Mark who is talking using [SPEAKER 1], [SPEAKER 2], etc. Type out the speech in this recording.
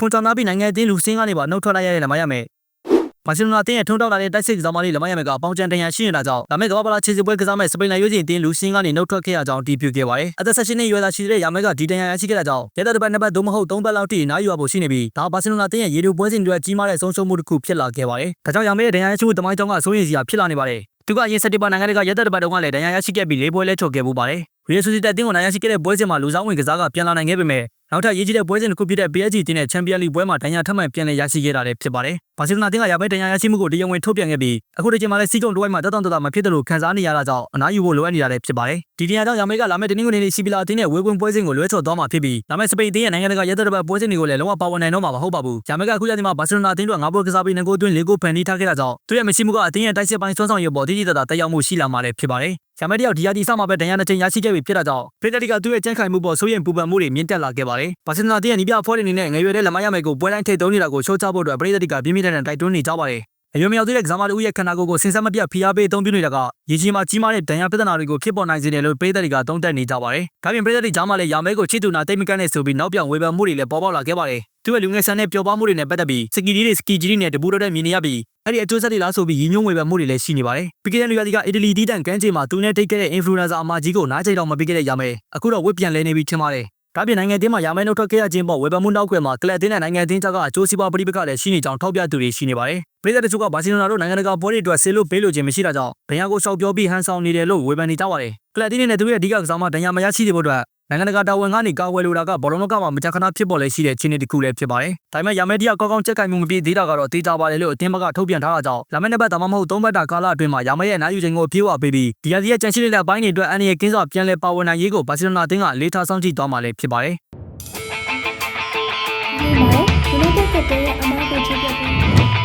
[SPEAKER 1] ဖွန်တာနာပြီးနိုင်ငံအသင်းလူစင်းကနေပါနှုတ်ထွက်လိုက်ရတဲ့လက်မရမယ်ဘာစီလိုနာအသင်းရဲ့ထုံးတောက်လာတဲ့တိုက်စစ်ကစားမလေးလက်မရမယ်ကအပေါင်းချန်တန်ရန်ရှိနေတာကြောင့်ဒါမဲ့ကမ္ဘာပလာခြေစစ်ပွဲကစားမဲ့စပိန်နိုင်ရွေးချင်းအသင်းလူစင်းကနေနှုတ်ထွက်ခဲ့ရကြောင်းတည်ပြုခဲ့ပါတယ်အသက်16နှစ်ရွယ်သားရှိတဲ့ရာမဲကဒီတန်ရန်ရရှိခဲ့တဲ့ကြောင့်ရဲတပ်တစ်ပတ်နှစ်ပတ်သို့မဟုတ်သုံးပတ်လောက်ထိနားယူရဖို့ရှိနေပြီးဒါဘာစီလိုနာအသင်းရဲ့ရေဒီယိုပွဲစဉ်တွေကြီးမားတဲ့ဆုံးရှုံးမှုတစ်ခုဖြစ်လာခဲ့ပါတယ်ဒါကြောင့်ရာမဲရဲ့ဒဏ်ရာရရှိမှုတမိုင်းကြောင်းကစိုးရိမ်စရာဖြစ်လာနေပါတယ်သူကအရင်စက်တင်ဘာနိုင်ငံတကာရဲတပ်တစ်ပတ်တုန်းကလည်းဒဏ်ရာရရှိခဲ့ပြီးလေးပွဲလဲထုတ်ခဲ့မှုပါတယ်ရီယယ်ဆိုစီတက်အသင်းကိုနိုင်ရရှိခဲ့တဲ့ပွဲစဉ်မှာလူဆောင်ဝင်ကစားကပြန်လာနိုင်ခဲ့ပေမဲ့ နောက်ထပ်ရေးကြီးတဲ့ပွဲစဉ်တစ်ခုဖြစ်တဲ့ PSG တင်းနဲ့ Champions League ပွဲမှာဒဏ်ရာထပ်မံပြန်လည်ရရှိခဲ့တာလည်းဖြစ်ပါတယ်။ဘာစီလိုနာတင်းကရပဲဒဏ်ရာရရှိမှုကိုတရားဝင်ထုတ်ပြန်ခဲ့ပြီးအခုဒီချိန်မှာလည်းစီးကုံတစ်ဝိုက်မှာတက်တောင့်တတမဖြစ်တယ်လို့ခန်းစားနေရတာကြောင့်အနားယူဖို့လိုအပ်နေတာလည်းဖြစ်ပါတယ်။ဒီတင်ရကြောင့်ရမဲကလာမယ့်တနင်္ဂနွေနေ့စီပီလာအတင်းနဲ့ဝေကွင်းပွဲစဉ်ကိုလွဲချော်သွားမှာဖြစ်ပြီးလာမယ့်စပိန်အတင်းရဲ့နိုင်ငံတကာရဲတပ်တစ်ပတ်ပွဲစဉ်တွေကိုလည်းလုံးဝပါဝင်နိုင်တော့မှာမဟုတ်ပါဘူး။ရမဲကအခုရက်ဒီမှာဘာစီလိုနာအတင်းတို့ငါးပွဲကစားပြီးငကိုအတွင်းလေးကိုဖန်တီးထားခဲ့တာကြောင့်သူရဲ့မရှိမှုကအတင်းရဲ့တိုက်စစ်ပိုင်းစွမ်းဆောင်ရည်ပေါ်တည်တည်တတ်တက်ရောက်မှုရှိလာမှာလည်းဖြစ်ပါတယ်။ ရမဲတယောက်ဒီယာဒီစမှာပဲဒဏ်ရာနှစ်ချိန်ရရှိခဲ့ပြီဖြစ်တာကြောင့်ပရိသတ်တွေကသူ့ရဲ့ကြမ်းခိုင်မှုပေါ်စိုးရိမ်ပူပန်မှုတွေမြင့်တက်လာခဲ့ပါတယ်။ဘာစီလိုနာတင်းရဲ့နီးပြအဖွဲ့တွေအနေနဲ့ငယ်ရွယ်တဲ့လက်မရမယ်ကိုပွဲတိုင်းထိပ်သုံးနေတာကိုချိုးချဖို့အတွက်ပရိသတ်တွေကပြင်းပြင်းထန်ထန်တိုက်တွန်းနေကြပါတယ်။အရွယ်မရောက်သေးတဲ့ကစားမတို့ရဲ့ခန္ဓာကိုယ်ကိုစင်စက်မပြတ်ဖိအားပေးအသုံးပြုနေတာကရေကြီးမှာကြီးမားတဲ့ဒဏ်ရာပြဿနာတွေကိုဖြစ်ပေါ်နိုင်စေတယ်လို့ပရိသတ်တွေကသုံးသပ်နေကြပါတယ်။ဒါပြင်ပရိသတ်တွေကြားမှာလည်းရာမဲကိုချစ်သူနာတိတ်မကန့်နဲ့ဆိုပြီးနောက်ပြောင်ဝေဖန်မှုတွေလည်းပေါ်ပေါက်လာခဲ့ပါတယ်။သူ့ရဲ့လူငယ်ဆန်တဲ့ပျော်ပါးမှုတွေနဲ့ပတ်သက်ပြီးစကီဒီတွေစကီဂျီတွေနဲ့တပူတော့တဲ့မြင်နေရပြီးအဲ့ဒီအကျိုးဆက်တွေလားဆိုပြီးရည်ညွှန်းဝေဖန်မှုတွေလည်းရှိနေပါတယ်။ပီကတဲ့လူရသည်ကအီတလီတီးတန်ကန်းချေမှာသူနဲ့တိတ်ခဲ့တဲ့ influencer အမကြီးကိုနားကျိတ်တော့မပေးခဲ့တဲ့ရာမဲအခုတော့ဝစ်ပြန်လဲနေပြီထင်ပါတယ်။ဒါပြင်နိုင်ငံအသင်းမှာရာမဲနှုတ်ထွက်ခဲ့ရခြင်းပေါ်ဝေဖန်မှုနောက်ကွယ်မှာကလပ်အသင်းနဲ့နိုင်ငံအသင်းကြားကအကျိုးစီးပွားပဋိပက္ခလည်းရှိနေကြောင်းထောက်ပြသူတွေရှိနေပါတယ်။ပြည်သက်တချို့ကဘာစီလိုနာတို့နိုင်ငံတကာပွဲတွေအတွက်ဆေးလို့ပေးလို့ခြင်းမရှိတာကြောင့်ဘန်ယာကိုရှောက်ပြောပြီးဟန်ဆောင်နေတယ်လို့ဝေဖန်နေကြပါတယ်။ကလပ်အသင်းနဲ့သူတို့ရဲ့အဓိကကစားမဒဏ်ရာမရရှိတဲ့ဖို့အတွက် နိုင်ငံတကာတာဝန်ကနေကာဝယ်လိုတာကဘောလုံးလောကမှာမကြာခဏဖြစ်ပေါ်လဲရှိတဲ့ချင်းတွေတစ်ခုလည်းဖြစ်ပါတယ်။ဒါပေမဲ့ရာမဲတီးကကောင်းကောင်းချက်ကင်မှုမပြေသေးတာကတော့တေးကြပါတယ်လို့အသင်းဘက်ကထုတ်ပြန်ထားတာကြောင့်လာမယ့်နှစ်ပတ်ဒါမှမဟုတ်သုံးပတ်တာကာလအတွင်းမှာရာမဲရဲ့နိုင်ယူခြင်းကိုပြေဝပေးပြီးဒီယာစီရဲ့ကြံရှိတဲ့လက်ပိုင်းတွေအတွက်အန်ရီရဲ့ကင်းစွာပြန်လည်ပါဝင်နိုင်ရေးကိုဘာစီလိုနာအသင်းကအလေးထားဆောင်ကြည့်သွားမှာလည်းဖြစ်ပါတယ်။
[SPEAKER 2] ဒီမှာ United ကတဲ့ရဲ့အမားကိုချစ်တဲ့